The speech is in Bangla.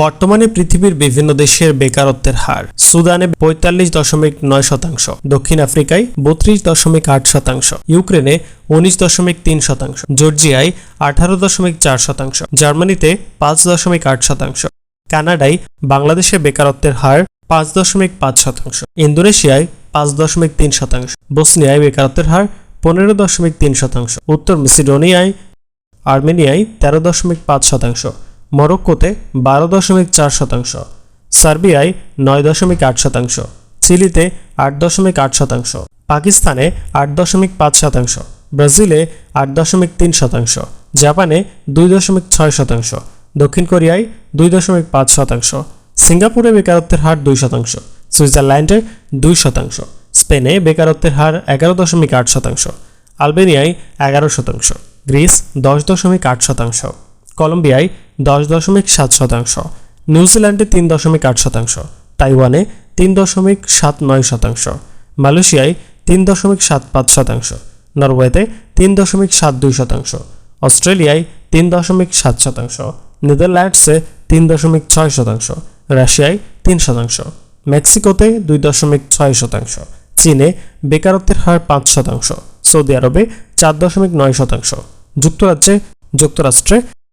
বর্তমানে পৃথিবীর বিভিন্ন দেশের বেকারত্বের হার। সুদানে পঁয়তাল্লিশ দশমিক নয় শতাংশ, দক্ষিণ আফ্রিকায় বত্রিশ দশমিক আট শতাংশ, ইউক্রেনে উনিশ দশমিক তিন শতাংশ, জর্জিয়ায় আঠারো দশমিক চার শতাংশ, জার্মানিতে পাঁচ দশমিক আট শতাংশ, কানাডায় বাংলাদেশে বেকারত্বের হার পাঁচ দশমিক পাঁচ শতাংশ, ইন্দোনেশিয়ায় পাঁচ দশমিক তিন শতাংশ, বসনিয়ায় বেকারত্বের হার পনেরো দশমিক তিন শতাংশ, উত্তর মেসিডোনিয়ায় আর্মেনিয়ায় তেরো দশমিক পাঁচ শতাংশ মরক্কোতে বারো দশমিক চার শতাংশ, সার্বিয়ায় নয় দশমিক আট শতাংশ, চিলিতে আট দশমিক আট শতাংশ, পাকিস্তানে আট দশমিক পাঁচ শতাংশ, ব্রাজিলে আট দশমিক তিন শতাংশ, জাপানে দুই দশমিক ছয় শতাংশ, দক্ষিণ কোরিয়ায় দুই দশমিক পাঁচ শতাংশ, সিঙ্গাপুরে বেকারত্বের হার দুই শতাংশ, সুইজারল্যান্ডে দুই শতাংশ, স্পেনে বেকারত্বের হার এগারো দশমিক আট শতাংশ, আলবেনিয়ায় এগারো শতাংশ, গ্রিস দশ দশমিক আট শতাংশ, কলম্বিয়ায় দশ দশমিক সাত শতাংশ নিউজিল্যান্ডে তিন দশমিক আট শতাংশ, তাইওয়ানে তিন দশমিক সাত নয় শতাংশ, মালয়েশিয়ায় তিন দশমিক সাত পাঁচ শতাংশ, নরওয়েতে তিন দশমিক সাত দুই শতাংশ, অস্ট্রেলিয়ায় তিন দশমিক সাত শতাংশ, নেদারল্যান্ডসে তিন দশমিক ছয় শতাংশ, রাশিয়ায় তিন শতাংশ, মেক্সিকোতে দুই দশমিক ছয় শতাংশ, চীনে বেকারত্বের হার পাঁচ শতাংশ, সৌদি আরবে চার দশমিক নয় শতাংশ, যুক্তরাজ্যে, যুক্তরাষ্ট্রে